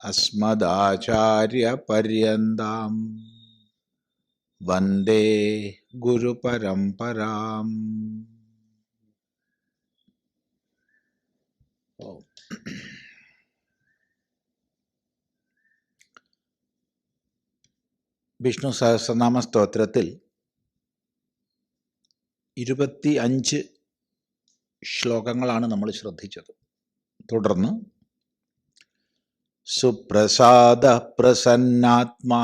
अस्मदाचार्यपर्यन्तां वन्दे गुरुपरम्पराम् ഓം. വിഷ്ണു സഹസ്രനാമ സ്തോത്രത്തിൽ ഇരുപത്തി അഞ്ച് ശ്ലോകങ്ങളാണ് നമ്മൾ ശ്രദ്ധിച്ചത് തുടർന്ന് സുപ്രസാദ പ്രസന്നാത്മാ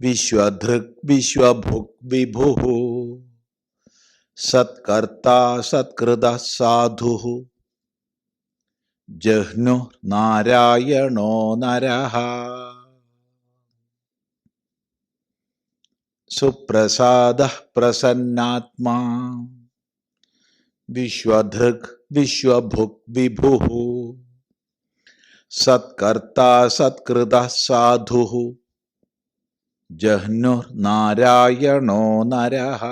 വിശ്വധൃക് വിശ്വഭുക് വിഭു സത്കർത്താ സത്കൃത സാധു ജഹ്നു നാരായണോ നരഃ സുപ്രസാദ പ്രസന്നാത്മാ വിശ്വധൃക് വിശ്വഭുക് വിഭു സത്കർത്താ സത്കൃത സാധു. ജഹ്നുർ നാരായണോ നരഃ.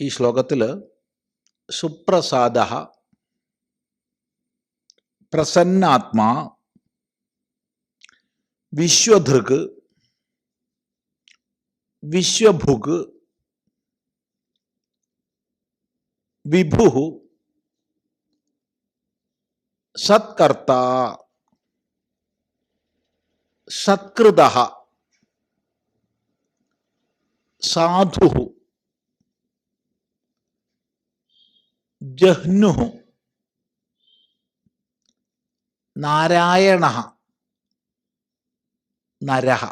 ഈ ശ്ലോകത്തിൽ സുപ്രസാദ. പ്രസന്നാത്മാ. വിശ്വധൃക്. വിശ്വഭുക്. വിഭു സത്കർത്ത സത്കൃത സാധു ജഹ്നു നാരായണ നരഹ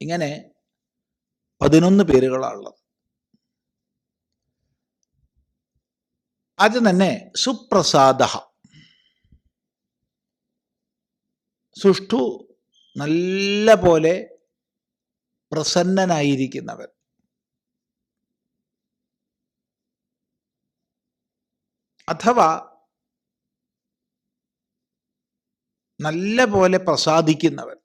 ഇങ്ങനെ പതിനൊന്ന് പേരുകളാണുള്ളത്. ആദ്യം തന്നെ സുപ്രസാദ സുഷ്ടു നല്ല പോലെ പ്രസന്നനായിരിക്കുന്നവൻ. അഥവാ നല്ല പോലെ പ്രസാദിക്കുന്നവൻ.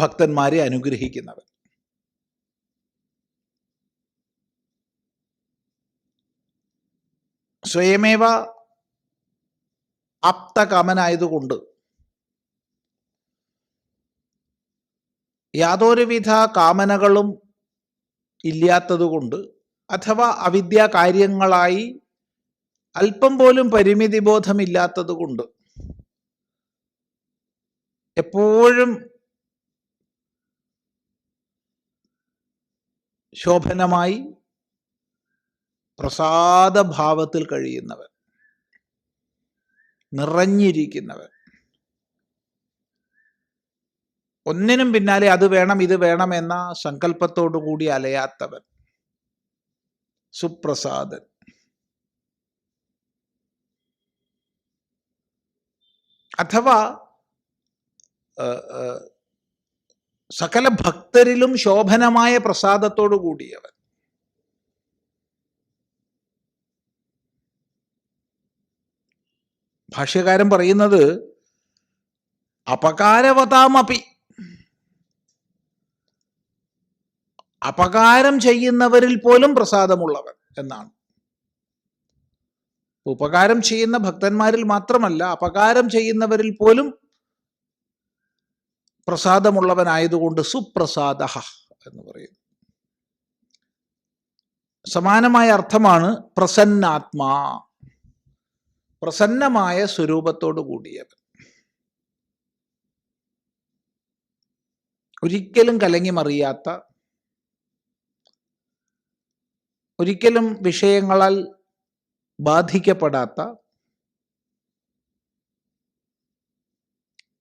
ഭക്തന്മാരെ അനുഗ്രഹിക്കുന്നവൻ. സ്വയമേവ ആപ്തകാമനായതുകൊണ്ട് യാതൊരുവിധ കാമനകളും ഇല്ലാത്തതുകൊണ്ട് അഥവാ അവിദ്യാ കാര്യങ്ങളായി അല്പം പോലും പരിമിതി ബോധമില്ലാത്തതുകൊണ്ട് എപ്പോഴും ശോഭനമായി പ്രസാദഭാവത്തിൽ കഴിയുന്നവൻ നിറഞ്ഞിരിക്കുന്നവൻ. ഒന്നിനും പിന്നാലെ അത് വേണം ഇത് വേണം എന്ന സങ്കല്പത്തോടു കൂടി അലയാത്തവൻ സുപ്രസാദൻ. അഥവാ സകല ഭക്തരിലും ശോഭനമായ പ്രസാദത്തോടു കൂടിയവൻ. ഭാഷ്യകാരൻ പറയുന്നത് അപകാരവതാമപി. അപകാരം ചെയ്യുന്നവരിൽ പോലും പ്രസാദമുള്ളവൻ എന്നാണ്. ഉപകാരം ചെയ്യുന്ന ഭക്തന്മാരിൽ മാത്രമല്ല അപകാരം ചെയ്യുന്നവരിൽ പോലും പ്രസാദമുള്ളവനായതുകൊണ്ട് സുപ്രസാദ എന്ന് പറയുന്നു. സമാനമായ അർത്ഥമാണ് പ്രസന്നാത്മാ. പ്രസന്നമായ സ്വരൂപത്തോടു കൂടിയവൻ. ഒരിക്കലും കലങ്ങി മറിയാത്ത ഒരിക്കലും വിഷയങ്ങളാൽ ബാധിക്കപ്പെടാത്ത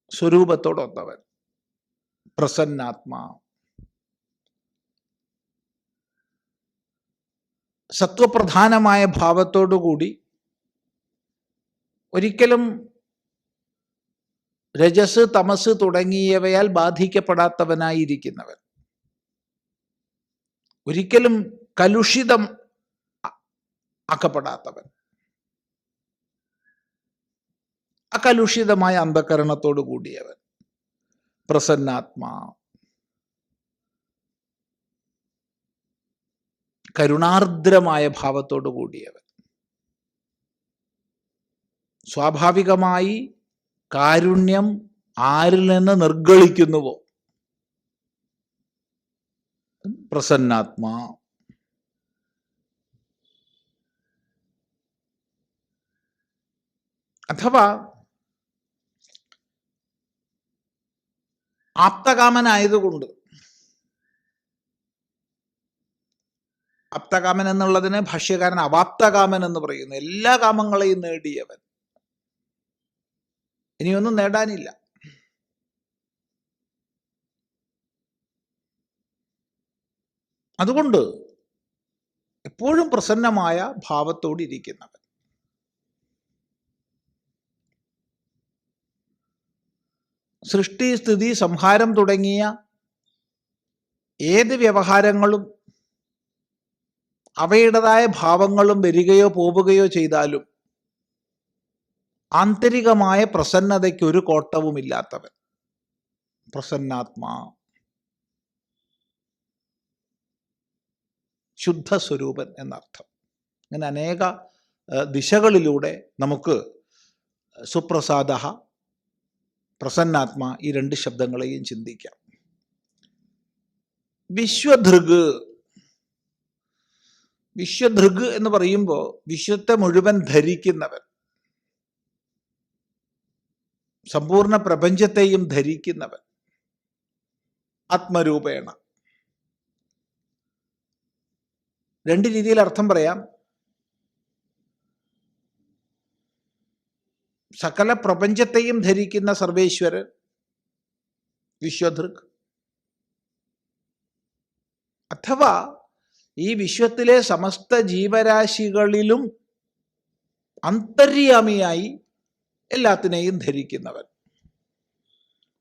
സ്വരൂപത്തോടൊത്തവൻ. പ്രസന്നാത്മാ. സത്വപ്രധാനമായ ഭാവത്തോടുകൂടി ഒരിക്കലും രജസ് തമസ് തുടങ്ങിയവയാൽ ബാധിക്കപ്പെടാത്തവനായിരിക്കുന്നവൻ. ഒരിക്കലും കലുഷിതം ആക്കപ്പെടാത്തവൻ. അകലുഷിതമായ അന്ധകരണത്തോടു കൂടിയവൻ. പ്രസന്നാത്മാ. കരുണാർദ്രമായ ഭാവത്തോടു കൂടിയവൻ. സ്വാഭാവികമായി കാരുണ്യം ആരിൽ നിന്ന് നിർഗളിക്കുന്നുവോ? പ്രസന്നാത്മാ. അഥവാ ആപ്തകാമനായതുകൊണ്ട് ആപ്തകാമൻ എന്നുള്ളതിന് ഭാഷ്യകാരൻ അവാപ്തകാമൻ എന്ന് പറയുന്നു. എല്ലാ കാമങ്ങളെയും നേടിയവൻ. ഇനിയൊന്നും നേടാനില്ല. അതുകൊണ്ട് എപ്പോഴും പ്രസന്നമായ ഭാവത്തോടിരിക്കുന്നവൻ. സൃഷ്ടി സ്ഥിതി സംഹാരം തുടങ്ങിയ ഏത് വ്യവഹാരങ്ങളും അവയുടേതായ ഭാവങ്ങളും വരികയോ പോവുകയോ ചെയ്താലും ആന്തരികമായ പ്രസന്നതയ്ക്ക് ഒരു കോട്ടവുമില്ലാത്തവൻ പ്രസന്നാത്മാ. ശുദ്ധ സ്വരൂപൻ എന്നർത്ഥം. അങ്ങനെ അനേക ദിശകളിലൂടെ നമുക്ക് സുപ്രസാദ പ്രസന്നാത്മ ഈ രണ്ട് ശബ്ദങ്ങളെയും ചിന്തിക്കാം. വിശ്വധൃഗ് വിശ്വധൃഗ് എന്ന് പറയുമ്പോൾ വിശ്വത്തെ മുഴുവൻ ധരിക്കുന്നവൻ. സമ്പൂർണ പ്രപഞ്ചത്തെയും ധരിക്കുന്നവൻ. ആത്മരൂപേണ. രണ്ട് രീതിയിൽ അർത്ഥം പറയാം. സകല പ്രപഞ്ചത്തെയും ധരിക്കുന്ന സർവേശ്വരൻ വിശ്വധൃക് അഥവാ ഈ വിശ്വത്തിലെ സമസ്ത ജീവരാശികളിലും അന്തര്യാമിയായി എല്ലാത്തിനെയും ധരിക്കുന്നവൻ.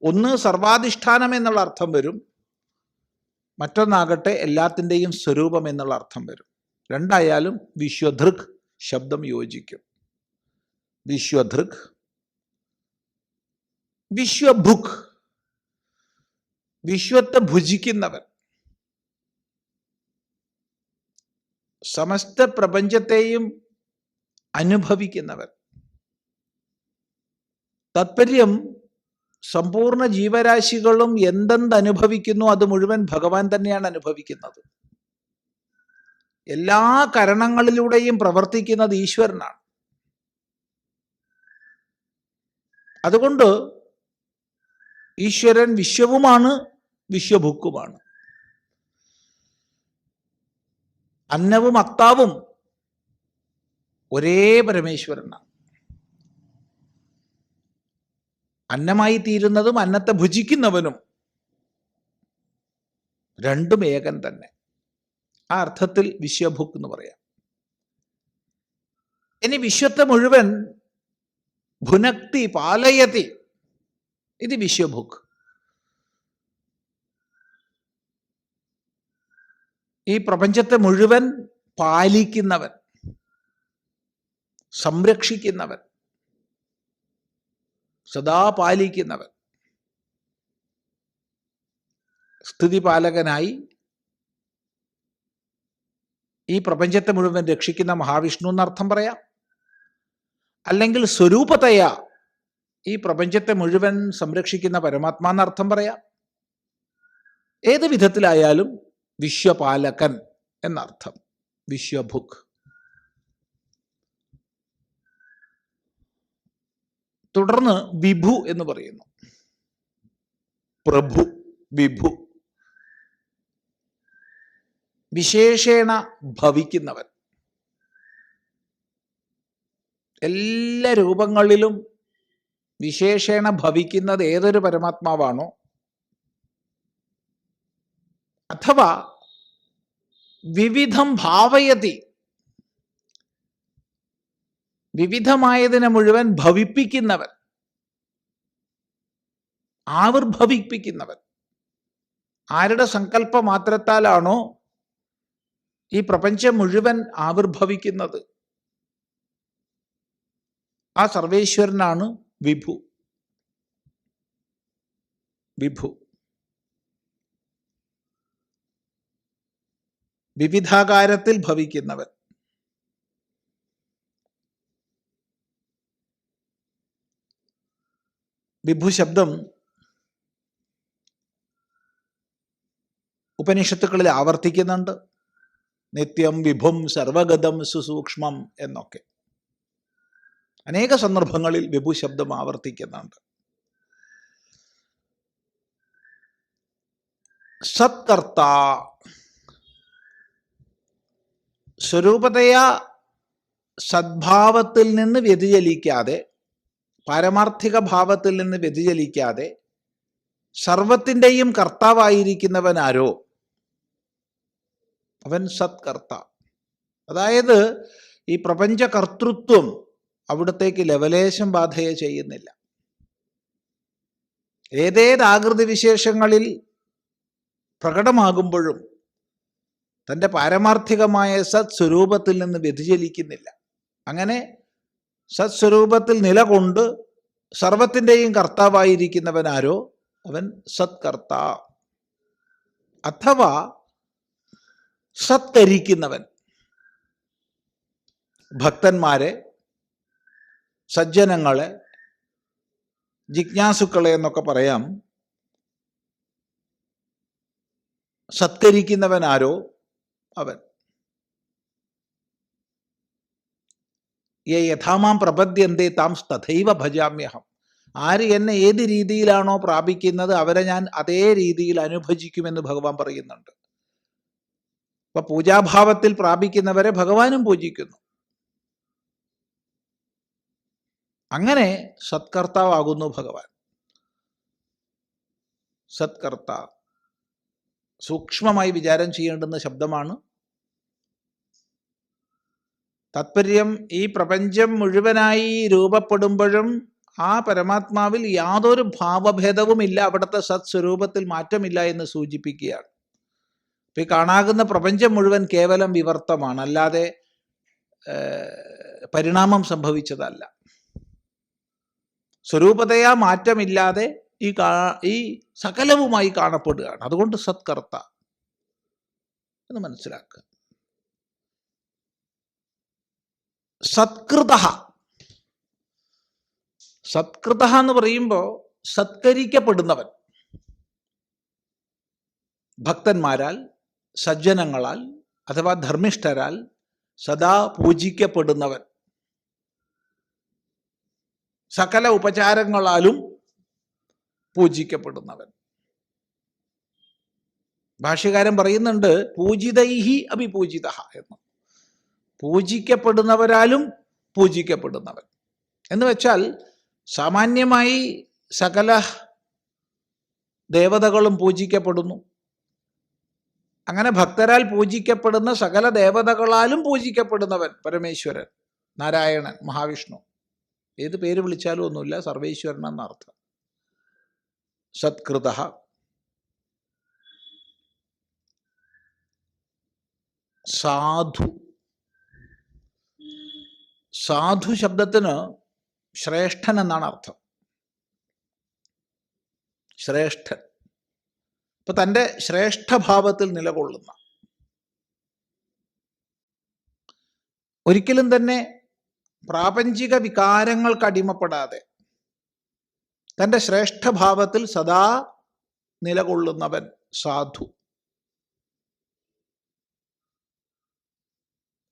ഒന്ന് സർവാധിഷ്ഠാനം എന്നുള്ള അർത്ഥം വരും. മറ്റൊന്നാകട്ടെ എല്ലാത്തിന്റെയും സ്വരൂപം എന്നുള്ള അർത്ഥം വരും. രണ്ടായാലും വിശ്വധൃക് ശബ്ദം യോജിക്കും. വിശ്വധൃക് വിശ്വഭുക് വിശ്വത്തെ ഭുജിക്കുന്നവൻ. സമസ്ത പ്രപഞ്ചത്തെയും അനുഭവിക്കുന്നവൻ. താത്പര്യം സമ്പൂർണ ജീവരാശികളും എന്തെന്ത് അനുഭവിക്കുന്നു അത് മുഴുവൻ ഭഗവാൻ തന്നെയാണ് അനുഭവിക്കുന്നത്. എല്ലാ കരണങ്ങളിലൂടെയും പ്രവർത്തിക്കുന്നത് ഈശ്വരനാണ്. അതുകൊണ്ട് ഈശ്വരൻ വിശ്വവുമാണ് വിശ്വഭുക്കുമാണ്. അന്നവും അത്താവും ഒരേ പരമേശ്വരനാണ്. അന്നമായി തീരുന്നതും അന്നത്തെ ഭുജിക്കുന്നവനും രണ്ടും ഏകൻ തന്നെ. ആ അർത്ഥത്തിൽ വിശ്വഭുക്ക് എന്ന് പറയാം. ഇനി വിശ്വത്തെ മുഴുവൻ ഭുനക്തി പാലയതി. ഇത് വിശ്വഭുക്ക് ഈ പ്രപഞ്ചത്തെ മുഴുവൻ പാലിക്കുന്നവൻ സംരക്ഷിക്കുന്നവൻ സദാ പാലിക്കുന്നവൻ സ്ഥിതിപാലകനായി ഈ പ്രപഞ്ചത്തെ മുഴുവൻ രക്ഷിക്കുന്ന മഹാവിഷ്ണു എന്നർത്ഥം പറയാം. അല്ലെങ്കിൽ സ്വരൂപതയ ഈ പ്രപഞ്ചത്തെ മുഴുവൻ സംരക്ഷിക്കുന്ന പരമാത്മാ എന്നർത്ഥം പറയാം. ഏത് വിധത്തിലായാലും വിശ്വപാലകൻ എന്നർത്ഥം. വിശ്വഭുക്. തുടർന്ന് വിഭു എന്ന് പറയുന്നു. പ്രഭു വിഭു. വിശേഷേണ ഭവിക്കുന്നവൻ. എല്ലാ രൂപങ്ങളിലും വിശേഷേണ ഭവിക്കുന്നത് ഏതൊരു പരമാത്മാവാണോ അഥവാ വിവിധം ഭാവയതി വിവിധമായതിനെ മുഴുവൻ ഭവിപ്പിക്കുന്നവൻ ആവിർഭവിപ്പിക്കുന്നവൻ ആരുടെ സങ്കല്പ മാത്രത്താലാണോ ഈ പ്രപഞ്ചം മുഴുവൻ ആവിർഭവിക്കുന്നത്? ആ സർവേശ്വരനാണ് വിഭു. വിഭു. വിവിധാകാരത്തിൽ ഭവിക്കുന്നവൻ. വിഭു ശബ്ദം ഉപനിഷത്തുക്കളിൽ ആവർത്തിക്കുന്നുണ്ട്. നിത്യം വിഭും സർവഗതം സുസൂക്ഷ്മം എന്നൊക്കെ. അനേക സന്ദർഭങ്ങളിൽ വിഭു ശബ്ദം ആവർത്തിക്കുന്നുണ്ട്. സത്കർത്ത സ്വരൂപതയാ സദ്ഭാവത്തിൽ നിന്ന് വ്യതിചലിക്കാതെ പാരമാർത്ഥിക ഭാവത്തിൽ നിന്ന് വ്യതിചലിക്കാതെ സർവത്തിന്റെയും കർത്താവായിരിക്കുന്നവൻ ആരോ അവൻ സത്കർത്ത. അതായത് ഈ പ്രപഞ്ച കർത്തൃത്വം അവിടത്തേക്ക് ലവലേശം ബാധയെ ചെയ്യുന്നില്ല. ഏതേത് ആകൃതി വിശേഷങ്ങളിൽ പ്രകടമാകുമ്പോഴും തന്റെ പാരമാർത്ഥികമായ സത് സ്വരൂപത്തിൽ നിന്ന് വ്യതിചലിക്കുന്നില്ല. അങ്ങനെ സത് സ്വരൂപത്തിൽ നിലകൊണ്ട് സർവത്തിന്റെയും കർത്താവായിരിക്കുന്നവൻ ആരോ അവൻ സത്കർത്ത. അഥവാ സത്കരിക്കുന്നവൻ ഭക്തന്മാരെ സജ്ജനങ്ങളെ ജിജ്ഞാസുക്കളെ എന്നൊക്കെ പറയാം. സത്കരിക്കുന്നവൻ ആരോ അവൻ. യേ യഥാമാം പ്രപദ്യന്തേ താം തഥൈവ ഭജാമ്യഹം. ആര് എന്നെ ഏത് രീതിയിലാണോ പ്രാപിക്കുന്നത് അവരെ ഞാൻ അതേ രീതിയിൽ അനുഭജിക്കുമെന്ന് ഭഗവാൻ പറയുന്നുണ്ട്. അപ്പൊ പൂജാഭാവത്തിൽ പ്രാപിക്കുന്നവരെ ഭഗവാനും പൂജിക്കുന്നു. അങ്ങനെ സത്കർത്താവാകുന്നു ഭഗവാൻ. സത്കർത്ത സൂക്ഷ്മമായി വിചാരം ചെയ്യേണ്ടുന്ന ശബ്ദമാണ്. താത്പര്യം ഈ പ്രപഞ്ചം മുഴുവനായി രൂപപ്പെടുമ്പോഴും ആ പരമാത്മാവിൽ യാതൊരു ഭാവഭേദവുമില്ല. അവിടുത്തെ സത്സ്വരൂപത്തിൽ മാറ്റമില്ല എന്ന് സൂചിപ്പിക്കുകയാണ്. ഈ കാണാകുന്ന പ്രപഞ്ചം മുഴുവൻ കേവലം വിവർത്തമാണ്. അല്ലാതെ പരിണാമം സംഭവിച്ചതല്ല. സ്വരൂപതയാ മാറ്റമില്ലാതെ ഈ കാ ഈ സകലവുമായി കാണപ്പെടുകയാണ്. അതുകൊണ്ട് സത്കർത്ത എന്ന് മനസ്സിലാക്കുക. സത്കൃത സത്കൃത എന്ന് പറയുമ്പോൾ സത്കരിക്കപ്പെടുന്നവൻ. ഭക്തന്മാരാൽ സജ്ജനങ്ങളാൽ അഥവാ ധർമ്മിഷ്ഠരാൽ സദാ പൂജിക്കപ്പെടുന്നവൻ. സകല ഉപചാരങ്ങളാലും പൂജിക്കപ്പെടുന്നവൻ. ഭാഷ്യകാരൻ പറയുന്നുണ്ട് പൂജിതൈഹി അഭിപൂജിത എന്ന്. പൂജിക്കപ്പെടുന്നവരാലും പൂജിക്കപ്പെടുന്നവൻ. എന്ന് വെച്ചാൽ സാമാന്യമായി സകല ദേവതകളും പൂജിക്കപ്പെടുന്നു. അങ്ങനെ ഭക്തരാൽ പൂജിക്കപ്പെടുന്ന സകല ദേവതകളാലും പൂജിക്കപ്പെടുന്നവൻ പരമേശ്വരൻ നാരായണൻ മഹാവിഷ്ണു. ഏത് പേര് വിളിച്ചാലും ഒന്നുമില്ല സർവേശ്വരൻ എന്നർത്ഥം സത്കൃത. സാധു. സാധു ശബ്ദത്തിന് ശ്രേഷ്ഠൻ എന്നാണ് അർത്ഥം. ശ്രേഷ്ഠൻ. ഇപ്പൊ തന്റെ ശ്രേഷ്ഠഭാവത്തിൽ നിലകൊള്ളുന്ന. ഒരിക്കലും തന്നെ പ്രാപഞ്ചിക വികാരങ്ങൾക്ക് അടിമപ്പെടാതെ തന്റെ ശ്രേഷ്ഠഭാവത്തിൽ സദാ നിലകൊള്ളുന്നവൻ സാധു.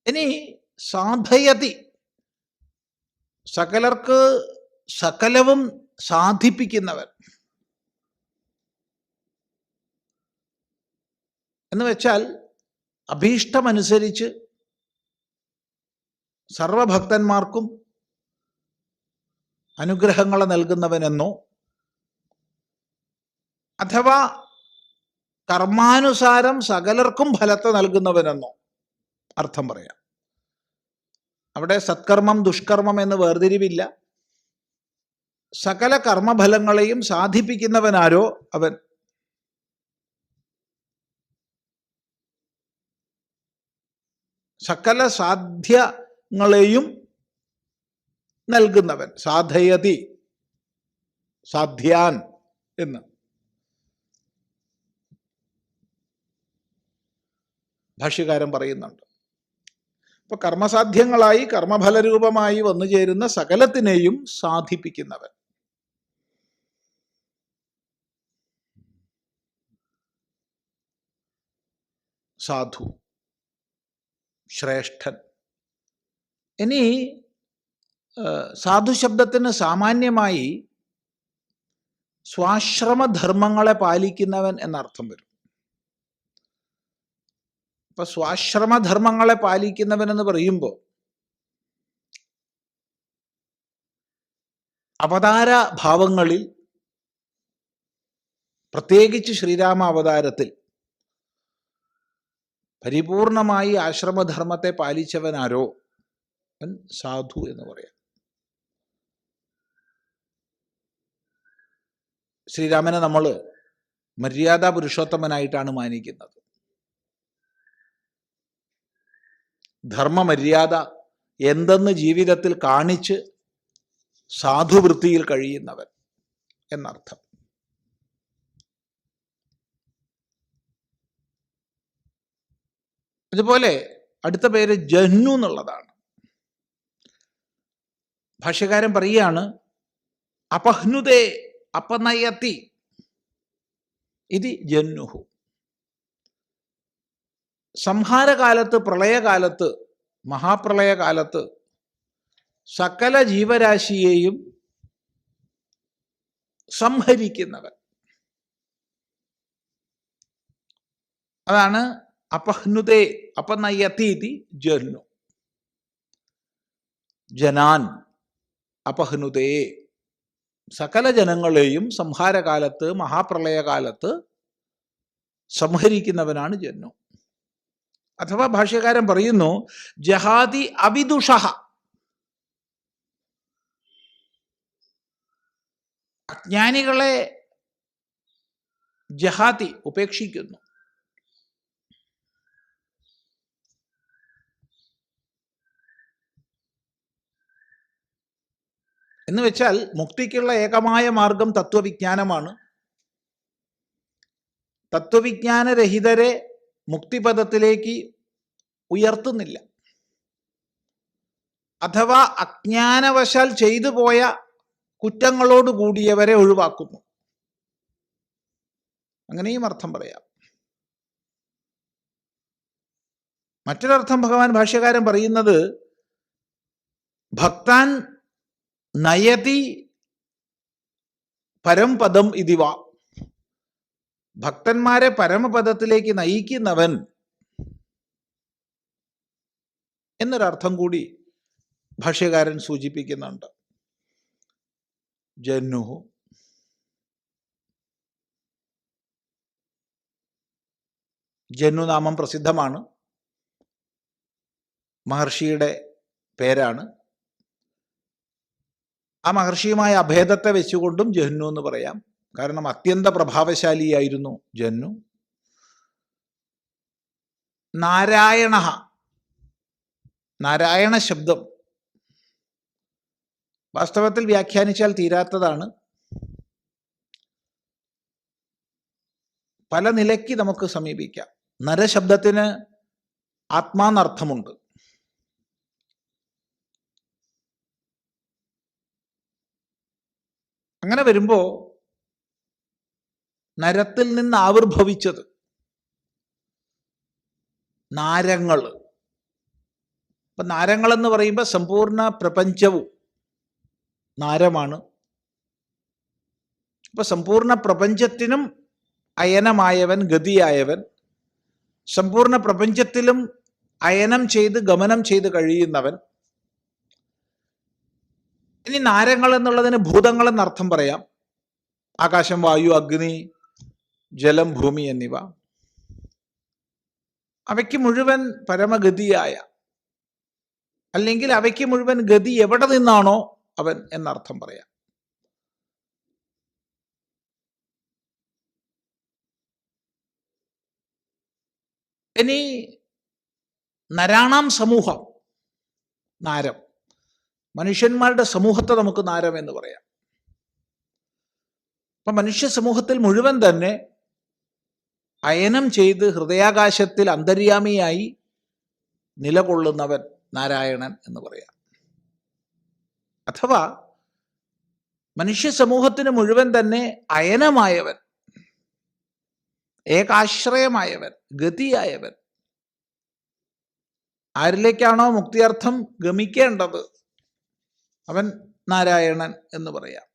ഇനി സാധയതി. സകലർക്ക് സകലവും സാധിപ്പിക്കുന്നവൻ. എന്ന് വെച്ചാൽ അഭീഷ്ടമനുസരിച്ച് സർവഭക്തന്മാർക്കും അനുഗ്രഹങ്ങൾ നൽകുന്നവനെന്നോ അഥവാ കർമാനുസാരം സകലർക്കും ഫലത്തെ നൽകുന്നവനെന്നോ അർത്ഥം പറയാം. അവിടെ സത്കർമ്മം ദുഷ്കർമ്മം എന്ന് വേർതിരിവില്ല. സകല കർമ്മഫലങ്ങളെയും സാധിപ്പിക്കുന്നവനാരോ അവൻ? സകല സാധ്യങ്ങളെയും നൽകുന്നവൻ. സാധയതി. സാധ്യാൻ എന്ന്. ഭാഷ്യകാരൻ പറയുന്നുണ്ട്. അപ്പൊ കർമ്മസാധ്യങ്ങളായി കർമ്മഫലരൂപമായി വന്നു ചേരുന്ന സകലത്തിനെയും സാധിപ്പിക്കുന്നവൻ. സാധു. ശ്രേഷ്ഠൻ. ഇനി സാധു ശബ്ദത്തിന് സാമാന്യമായി സ്വാശ്രമധർമ്മങ്ങളെ പാലിക്കുന്നവൻ എന്നർത്ഥം വരും. അപ്പൊ സ്വാശ്രമധർമ്മങ്ങളെ പാലിക്കുന്നവൻ എന്ന് പറയുമ്പോൾ അവതാര ഭാവങ്ങളിൽ പ്രത്യേകിച്ച് ശ്രീരാമ അവതാരത്തിൽ പരിപൂർണമായി ആശ്രമധർമ്മത്തെ പാലിച്ചവനാരോ അവൻ സാധു എന്ന് പറയാം. ശ്രീരാമനെ നമ്മൾ മര്യാദ പുരുഷോത്തമനായിട്ടാണ് മാനിക്കുന്നത്. ധർമ്മമര്യാദ എന്തെന്ന് ജീവിതത്തിൽ കാണിച്ച് സാധുവൃത്തിയിൽ കഴിയുന്നവൻ എന്നർത്ഥം. അതുപോലെ അടുത്ത പേര് ജഹ്നു എന്നുള്ളതാണ്. ഭാഷ്യകാരൻ പറയുകയാണ് അപഹ്നുതേ അപനയത്തി ഇത് ജന്നുഹു. സംഹാരകാലത്ത് പ്രളയകാലത്ത് മഹാപ്രളയകാലത്ത് സകല ജീവരാശിയെയും സംഹരിക്കുന്നവൻ. അതാണ് അപഹ്നുതേ ഇതി ജന്നു. ജനാൻ. അപഹ്നുതേ. സകല ജനങ്ങളെയും സംഹാരകാലത്ത് മഹാപ്രളയകാലത്ത് സംഹരിക്കുന്നവനാണ് ജന്നു. അഥവാ ഭാഷ്യകാരൻ പറയുന്നു ജഹാദി അവിദുഷ അജ്ഞാനികളെ ജഹാതി ഉപേക്ഷിക്കുന്നു. എന്ന് വെച്ചാൽ മുക്തിക്കുള്ള ഏകമായ മാർഗം തത്വവിജ്ഞാനമാണ്. തത്വവിജ്ഞാനരഹിതരെ മുക്തിപദത്തിലേക്ക് ഉയർത്തുന്നില്ല. അഥവാ അജ്ഞാനവശാൽ ചെയ്തു പോയ കുറ്റങ്ങളോട് കൂടിയവരെ ഒഴിവാക്കുന്നു. അങ്ങനെയും അർത്ഥം പറയാം. മറ്റൊരർത്ഥം ഭഗവാൻ ഭാഷ്യകാരൻ പറയുന്നത് ഭക്താൻ നയതി പരംപദം ഇതിവ ഭക്തന്മാരെ പരമപദത്തിലേക്ക് നയിക്കുന്നവൻ എന്നൊരർത്ഥം കൂടി ഭാഷ്യകാരൻ സൂചിപ്പിക്കുന്നുണ്ട്. ജന്നു നാമം പ്രസിദ്ധമാണ്. മഹർഷിയുടെ പേരാണ്. ആ മഹർഷിയുമായ അഭേദത്തെ വെച്ചുകൊണ്ടും ജഹ്നു എന്ന് പറയാം. കാരണം അത്യന്ത പ്രഭാവശാലിയായിരുന്നു ജന്നു. നാരായണ നാരായണ ശബ്ദം. വാസ്തവത്തിൽ വ്യാഖ്യാനിച്ചാൽ തീരാത്തതാണ്. പല നിലയ്ക്ക് നമുക്ക് സമീപിക്കാം. നരശബ്ദത്തിന് ആത്മാനർത്ഥമുണ്ട് അങ്ങനെ വരുമ്പോൾ നരത്തിൽ നിന്ന് ആവിർഭവിച്ചത് നാരങ്ങൾ. ഇപ്പൊ നാരങ്ങൾ എന്ന് പറയുമ്പോൾ സമ്പൂർണ പ്രപഞ്ചവും നാരമാണ്. അപ്പൊ സമ്പൂർണ പ്രപഞ്ചത്തിനും അയനമായവൻ ഗതിയായവൻ. സമ്പൂർണ പ്രപഞ്ചത്തിലും അയനം ചെയ്ത് ഗമനം ചെയ്ത് കഴിയുന്നവൻ. ഇനി നാരങ്ങൾ എന്നുള്ളതിന് ഭൂതങ്ങൾ എന്നർത്ഥം പറയാം. ആകാശം വായു അഗ്നി ജലം ഭൂമി എന്നിവ. അവയ്ക്ക് മുഴുവൻ പരമഗതിയായ അല്ലെങ്കിൽ അവയ്ക്ക് മുഴുവൻ ഗതി എവിടെ നിന്നാണോ അവൻ എന്നർത്ഥം പറയാം. ഇനി നരാണാം സമൂഹം നാരം. മനുഷ്യന്മാരുടെ സമൂഹത്തെ നമുക്ക് നാരം എന്ന് പറയാം. അപ്പൊ മനുഷ്യ സമൂഹത്തിൽ മുഴുവൻ തന്നെ അയനം ചെയ്ത് ഹൃദയാകാശത്തിൽ അന്തര്യാമിയായി നിലകൊള്ളുന്നവൻ നാരായണൻ എന്ന് പറയാം. അഥവാ മനുഷ്യ സമൂഹത്തിന് മുഴുവൻ തന്നെ അയനമായവൻ ഏകാശ്രയമായവൻ ഗതിയായവൻ. ആരിലേക്കാണോ മുക്തിയർത്ഥം ഗമിക്കേണ്ടത്? അവൻ നാരായണൻ എന്ന് പറയാം.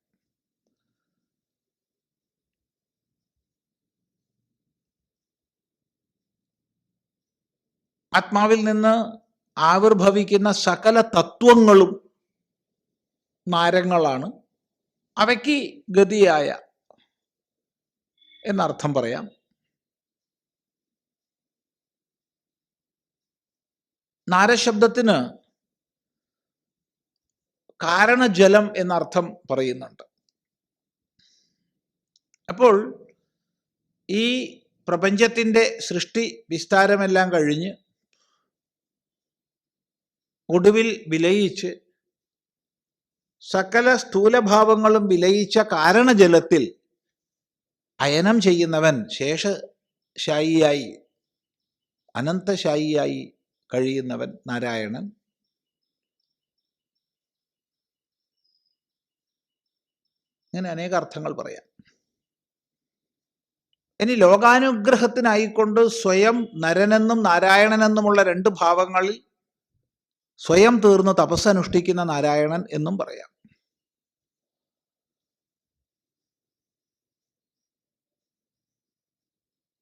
ആത്മാവിൽ നിന്ന് ആവിർഭവിക്കുന്ന സകല തത്വങ്ങളും നാരങ്ങളാണ്. അവയ്ക്ക് ഗതിയായ എന്നർത്ഥം പറയാം. നാരശബ്ദത്തിന് കാരണജലം എന്നർത്ഥം പറയുന്നുണ്ട്. അപ്പോൾ ഈ പ്രപഞ്ചത്തിന്റെ സൃഷ്ടി വിസ്താരമെല്ലാം കഴിഞ്ഞ് ഒടുവിൽ വിലയിച്ച് സകല സ്ഥൂലഭാവങ്ങളും വിലയിച്ച കാരണജലത്തിൽ അയനം ചെയ്യുന്നവൻ ശേഷശായിയായി അനന്തശായിയായി കഴിയുന്നവൻ നാരായണൻ. ഇങ്ങനെ അനേക അർത്ഥങ്ങൾ പറയാം. ഇനി ലോകാനുഗ്രഹത്തിനായിക്കൊണ്ട് സ്വയം നരനെന്നും നാരായണനെന്നുമുള്ള രണ്ട് ഭാവങ്ങളിൽ സ്വയം തീർന്ന് തപസ്സനുഷ്ഠിക്കുന്ന നാരായണൻ എന്നും പറയാം.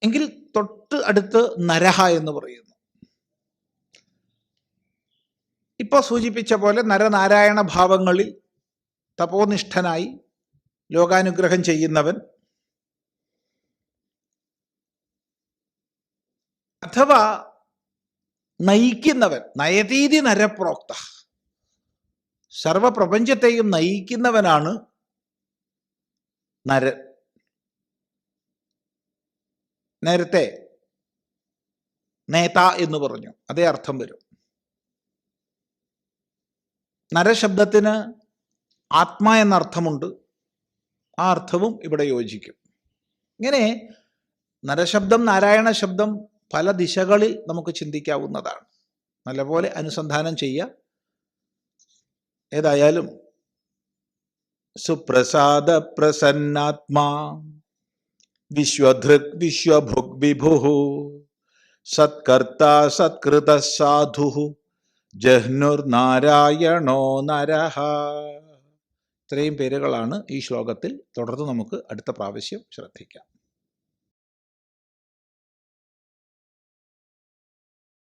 എങ്കിൽ തൊട്ട് അടുത്ത് നരഹ എന്ന് പറയുന്നു. ഇപ്പോൾ സൂചിപ്പിച്ച പോലെ നരനാരായണ ഭാവങ്ങളിൽ തപോനിഷ്ഠനായി ലോകാനുഗ്രഹം ചെയ്യുന്നവൻ. അഥവാ നയിക്കുന്നവൻ നയതീതി നരപ്രോക്ത. സർവപ്രപഞ്ചത്തെയും നയിക്കുന്നവനാണ് നരൻ. നേരത്തെ നേത എന്ന് പറഞ്ഞു. അതേ അർത്ഥം വരും. നരശബ്ദത്തിന് ആത്മ എന്നർത്ഥമുണ്ട്. ആ അർത്ഥവും ഇവിടെ യോജിക്കും. ഇങ്ങനെ നരശബ്ദം നാരായണ ശബ്ദം പല ദിശകളിൽ നമുക്ക് ചിന്തിക്കാവുന്നതാണ്. നല്ലപോലെ അനുസന്ധാനം ചെയ്യുക. ഏതായാലും സുപ്രസാദ പ്രസന്നാത്മാ വിശ്വധൃക് വിശ്വഭുഗ് വിഭു സത്കർത്ത സത്കൃത സാധു ജഹ്നുർ നാരായണോ നരഹ ഇത്രയും പേരുകളാണ് ഈ ശ്ലോകത്തിൽ തുടർന്ന് നമുക്ക് അടുത്ത പ്രാവശ്യം ശ്രദ്ധിക്കാം.